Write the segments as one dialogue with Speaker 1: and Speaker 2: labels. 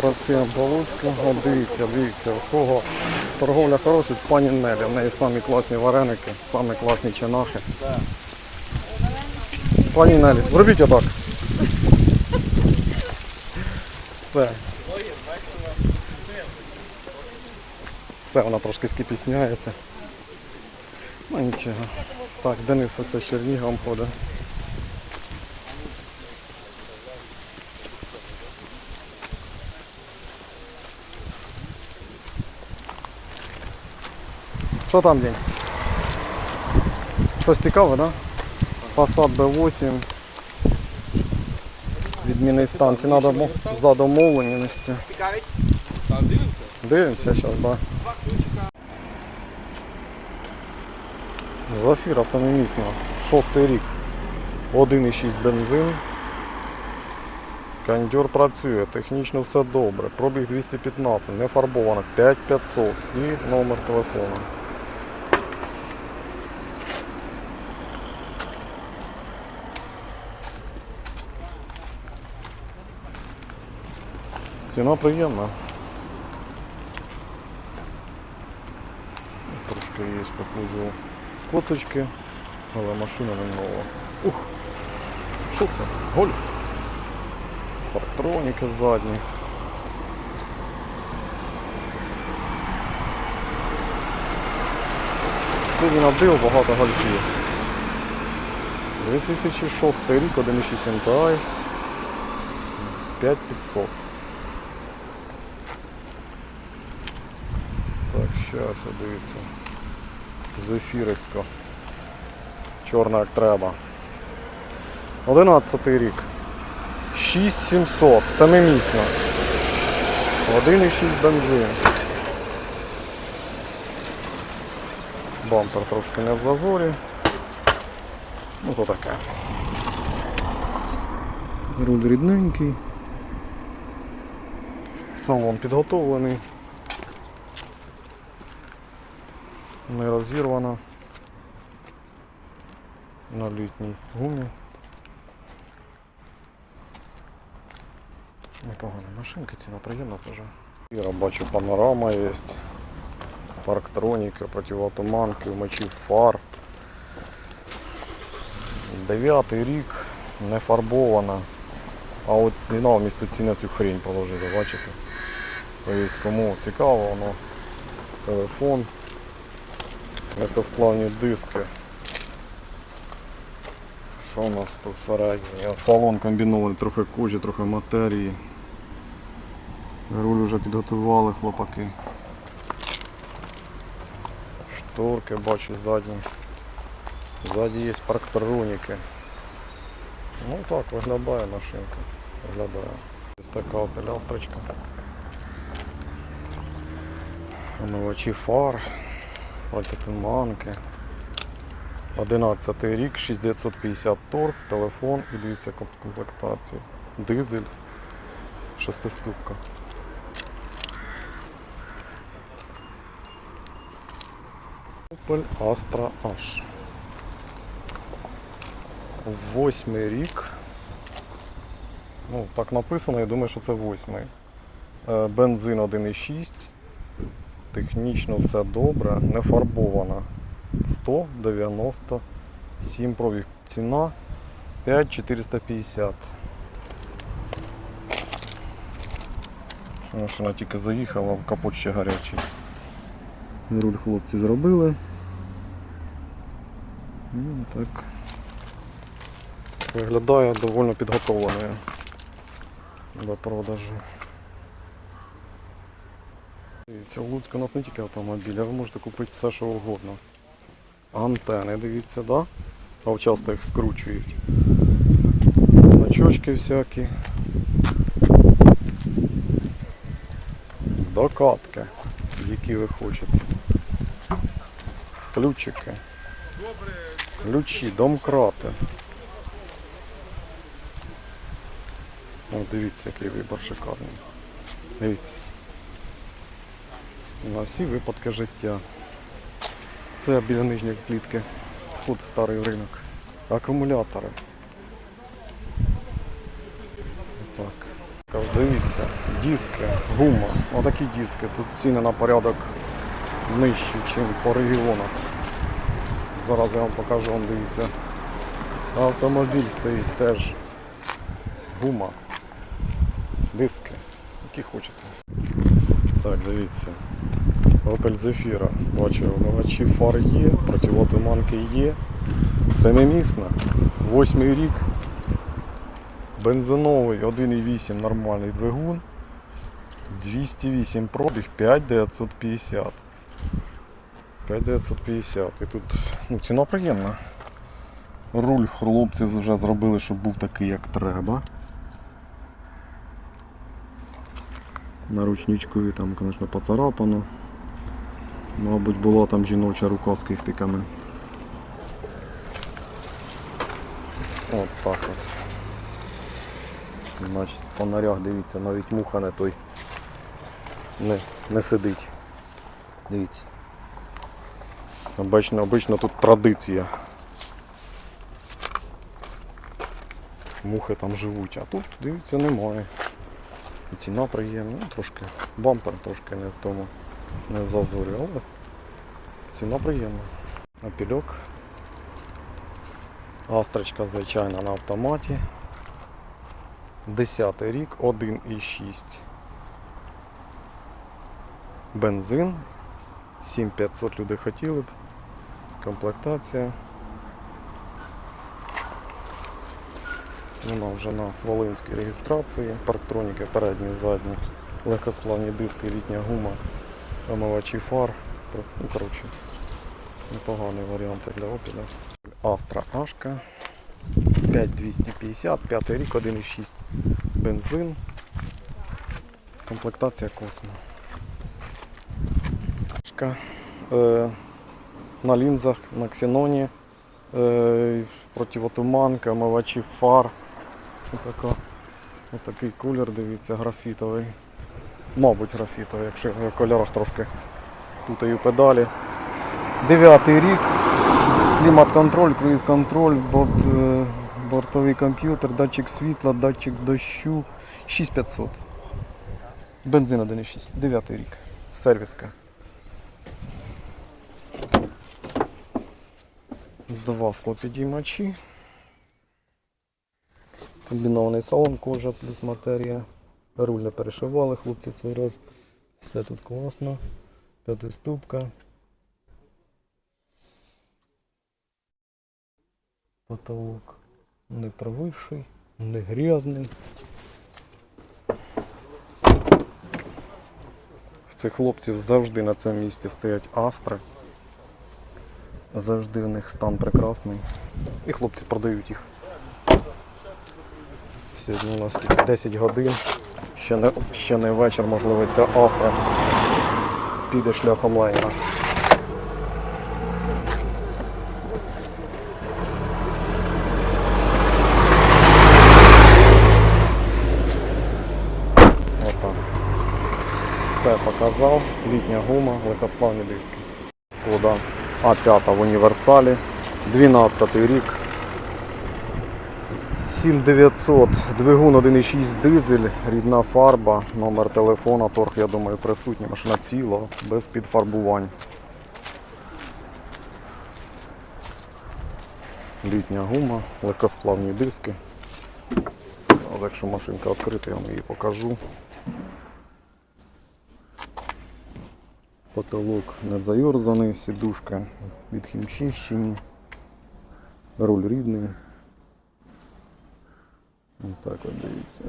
Speaker 1: Працюємо по дивіться, дивіться, у кого торговля хороша, пані Нелі. В неї самі класні вареники, самі класні чинахи. Пані Нелі, зробіть отак. Все. Все, вона трошки скипісняється. Ну нічого. Так, Денис з Чернігом ходить. Що там день? Щось цікаве, да? Passat B8. Відмінний стан. Ціна домо- за домовленістю.
Speaker 2: Цікавить? Дивимося?
Speaker 1: Дивимося зараз, да. Зафіра самомісно. Шостий рік. 1,6 бензин. Кондьор працює, технічно все добре. Пробіг 215, не фарбовано, 5500 і номер телефону. Ціна приємна. Трошки є по кузову коцочки, але машина не нова. Ух! Що це? Гольф? Партроніки задні. Сьогодні набив багато гольфів. 2006 рік, 1.6 MTI, 5500. Так, щас, дивіться. Зефірисько. Чорна як треба. 11 рік. 6700. Семимісно. 1,6 бензин. Бампер трошки не в зазорі. Ну то таке. Руль рідненький. Салон підготовлений. Не розірвана. На літній гумі. Непогана машинка, ціна приємна теж. Я бачу панорама є. Парктроніка, противотуманки, вмочив фар. Дев'ятий рік, не фарбована. А от ціна вмісто ціни цю хрень положили, бачите? Тобто кому цікаво, воно телефон, легкосплавні диски. Що у нас тут всередині? Салон комбінований, трохи кожі, трохи матерії. Руль вже підготували хлопаки. Шторки бачу задні. Ззаді є парктроніки. Ну так виглядає машинка. Виглядає. Ось така пелястрочка. Омивачі фар, протитуманки. 11 рік, 6950 торг, телефон і дивіться комплектацію. Дизель, шестиступка. Opel Astra H. Восьмий рік. Ну, так написано, я думаю, що це восьмий. Е, Бензин 1,6. Технічно все добре, не фарбована. 197 пробіг. Ціна 5450. Машина тільки заїхала, капот ще гарячий. Руль хлопці зробили. Ну, так. Виглядає доволі підготовленою до продажу. Дивіться, в Луцьку у нас не тільки автомобілі, а ви можете купити все, що угодно. Антени, дивіться, да? А часто їх скручують. Значочки всякі. Докатки, які ви хочете. Ключики. Ключі, домкрати. О, дивіться, який вибір шикарний. Дивіться. На всі випадки життя. Це біля нижньої клітки. Тут старий ринок. Акумулятори. Так. також, дивіться, диски, гума. Отакі диски. Тут ціни на порядок нижчі, ніж по регіонах. Зараз я вам покажу, вам дивіться. Автомобіль стоїть теж. Гума. Диски. Які хочете. Так, дивіться. Opel Zafira. Бачу, вмивачі фар є, противотуманки є. Семимісна. Восьмий рік. Бензиновий 1,8 нормальний двигун. 208 пробіг 5950. 5950. І тут ну, ціна приємна. Руль хлопці вже зробили, щоб був такий, як треба. На ручничкові там, звісно, поцарапано. Мабуть, була там жіноча рука з кихтиками. От так от. Значить, фонарях дивіться, навіть муха не той не, не сидить. Дивіться. Обично, обично тут традиція. Мухи там живуть, а тут, дивіться, немає. І ціна приємна, ну, трошки бампер трошки не в тому, не в зазорі, але ціна приємна. Апільок. Астрочка, звичайно, на автоматі. 10 рік, 1,6. Бензин. 7500 люди хотіли б. Комплектація. Вона вже на Волинській реєстрації. Парктроніки передні, задні. Легкосплавні диски, літня гума, омивачі фар. Ну, коротше, непоганий варіант для опіля. Astra Ашка. 5250, 5 рік, 1,6 бензин. Комплектація Космо. Ашка. Е, на лінзах, на ксеноні. Е, противотуманка, омивачі фар. Отака, отакий кулер, дивіться, графітовий. Мабуть, графітовий, якщо в кольорах трошки путаю педалі. Дев'ятий рік. Клімат-контроль, круїз-контроль, борт, е, бортовий комп'ютер, датчик світла, датчик дощу. 6500. Бензин 1,6. Дев'ятий рік. Сервіска. Два склопідіймачі. Комбінований салон, кожа плюс матерія. Руль не перешивали хлопці цей раз. Все тут класно. П'ятиступка. Потолок не провисший, не грязний. В цих хлопців завжди на цьому місці стоять астри. Завжди в них стан прекрасний. І хлопці продають їх. Сьогодні у нас 10 годин. Ще не, ще не вечір, можливо, ця астра піде шляхом лайнера. Отак. Все показав. Літня гума, легкосплавні диски. Шкода А5 в універсалі. 12 рік. 7900, двигун 1,6 дизель, рідна фарба, номер телефона, торг, я думаю, присутній, машина ціла, без підфарбувань. Літня гума, легкосплавні диски. Але якщо машинка відкрита, я вам її покажу. Потолок не зайорзаний, сідушка від хімчищені, руль рідний. Ось так от дивіться.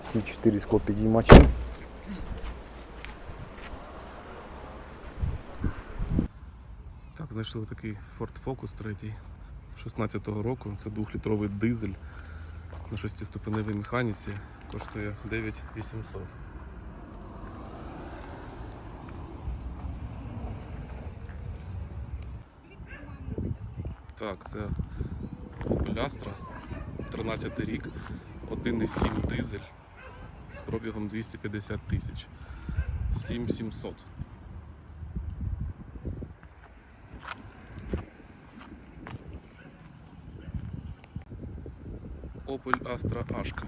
Speaker 1: Всі чотири склопідіймачі.
Speaker 2: Так, знайшли такий Ford Focus 3 16-го року. Це 2-літровий дизель на 6-ступеневій механіці. Коштує 9800. Так, це Opel Astra, 13 рік, 1,7 дизель з пробігом 250 тисяч. 7700. Opel Astra Ашка.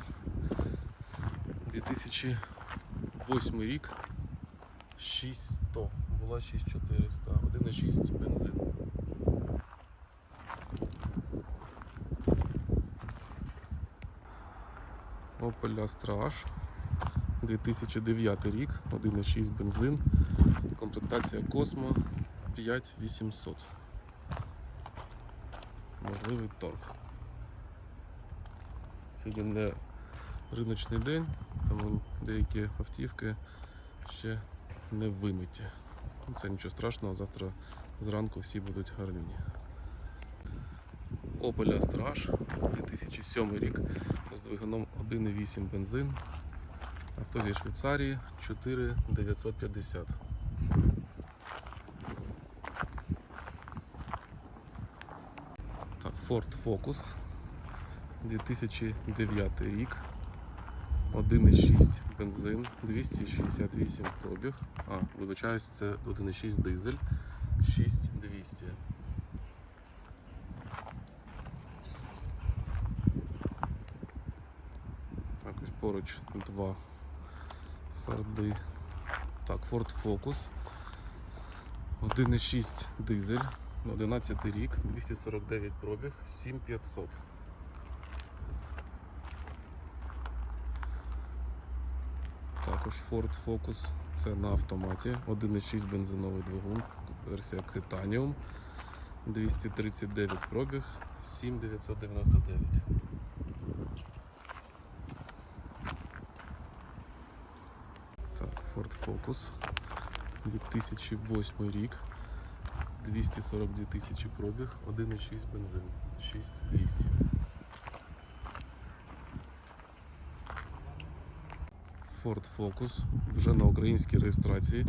Speaker 2: 2008 рік. 6100. Була 6400. 1,6 бензин. Opel Astra H. 2009 рік. 1,6 бензин. Комплектація Cosmo 5800. Можливий торг. Сьогодні не риночний день, тому деякі автівки ще не вимиті. Це нічого страшного, завтра зранку всі будуть гарні. Opel Astra H 2007 рік з двигуном 1,8 бензин. Авто зі Швейцарії 4950. Так, Ford Focus 2009 рік. 1,6 бензин, 268 пробіг. А, вибачаюсь, це 1,6 дизель, 6200. Так, ось поруч два Форди. Так, Ford Focus. 1,6 дизель, 11 рік, 249 пробіг, 7500. Також Ford Focus, це на автоматі, 1,6 бензиновий двигун, версія Titanium, 239 пробіг, 7999. Так, Ford Focus, 2008 рік, 242 тисячі пробіг, 1,6 бензин, 6200. Ford Focus вже на українській реєстрації.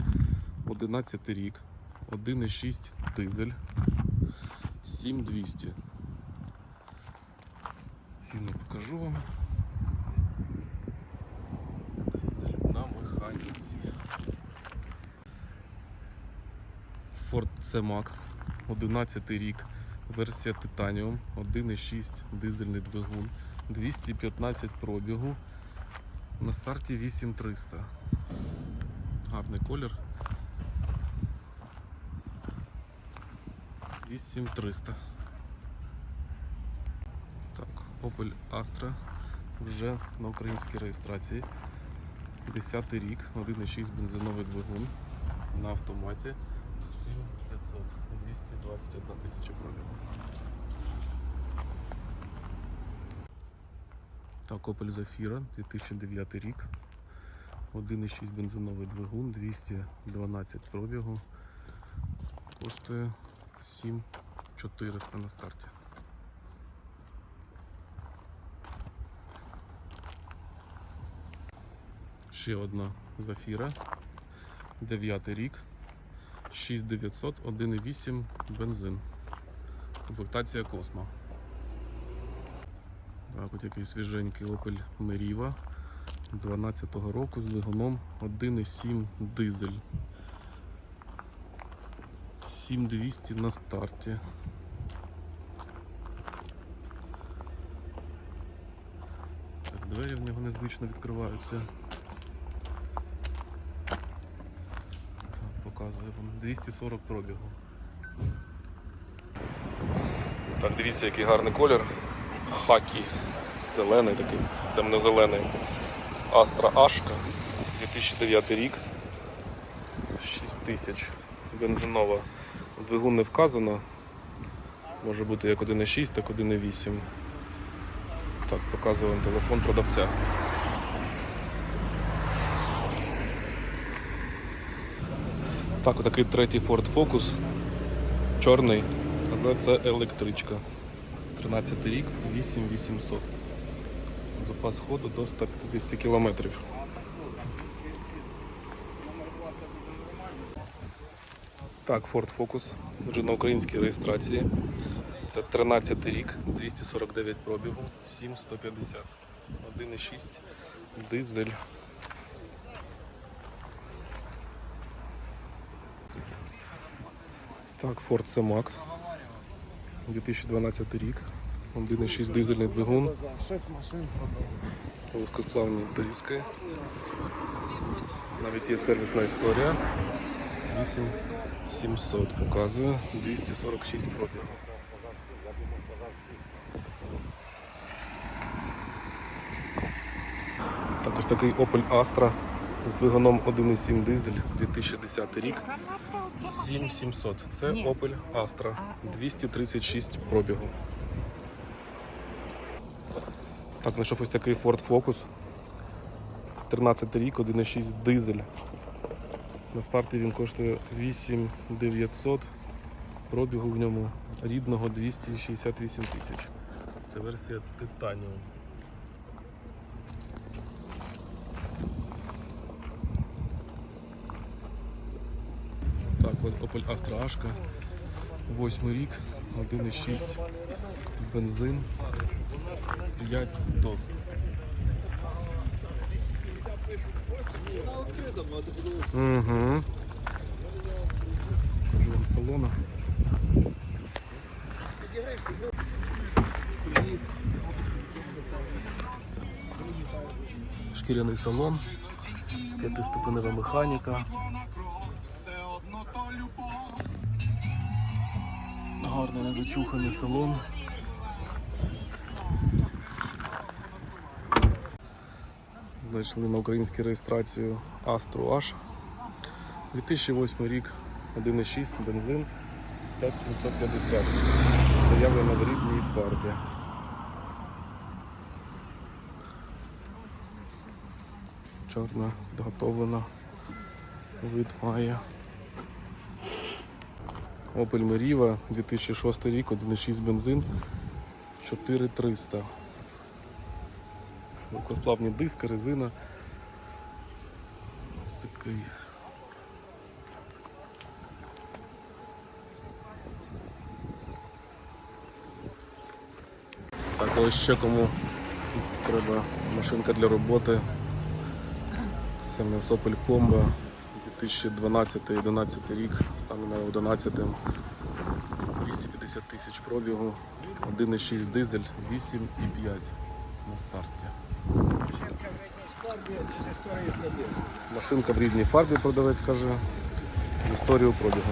Speaker 2: 11 рік, 1,6 дизель, 7200. Ціну покажу вам. Дизель на механіці. Ford C-Max, 11 рік, версія Titanium, 1,6 дизельний двигун, 215 пробігу. На старті 8300. Гарний колір. 8300. Так, Opel Astra вже на українській реєстрації. 10 рік, 1,6 бензиновий двигун на автоматі 7500, 221 тисяча пробігу. Так, Opel Zafira, 2009 рік. 1,6 бензиновий двигун, 212 пробігу. Коштує 7400 на старті. Ще одна Zafira. 9 рік. 6900, 1,8 бензин. Комплектація Cosmo. Так, от який свіженький Opel Meriva 12-го року з двигуном 1,7 дизель. 7200 на старті. Так, двері в нього незвично відкриваються. Так, показую вам 240 пробігу. Так, дивіться, який гарний колір. Хакі. Зелений такий, темно-зелений. Астра Ашка. 2009 рік. 6 тисяч. Бензинова. Двигун не вказано. Може бути як 1,6, так 1,8. Так, показую вам телефон продавця. Так, отакий третій Ford Focus. Чорний, але це електричка. 13 рік, 8800. Запас ходу до 150 кілометрів. Так, Ford Focus вже на українській реєстрації. Це 13 рік, 249 пробігу, 7150. 1,6 дизель. Так, Ford C-Max. 2012 рік. 1,6 дизельний двигун, легкосплавні диски. Навіть є сервісна історія. 8700 показує, 246 пробігів. Також такий Opel Astra з двигуном 1,7 дизель 2010 рік. 7700. Це Opel Astra 236 пробігу. Так, знайшов ось такий Ford Focus. Це 13 рік, 1,6 дизель. На старті він коштує 8900. Пробігу в ньому рідного 268 тисяч. Це версія Titanium. Так, от Opel Astra Ашка. Восьмий рік, 1,6 бензин, 5100. Угу. Покажу вам салона. Шкіряний салон, п'ятиступенева механіка. Гарно недочуханий салон. Знайшли на українській реєстрацію Astra H. 2008 рік, 1,6 бензин 5750. Заявлено в рідній фарбі. Чорна, підготовлена. Вид має. Opel Meriva 2006 рік, 1,6 бензин 4300. Легкосплавні диски, резина. Ось такий. Так, ось ще кому треба машинка для роботи. Це в нас Opel Combo 2012-2011 рік, станом на 11 250 тисяч пробігу, 1,6 дизель, 8,5 на старті. Машинка в рідній фарбі продавець каже, з історією пробігу.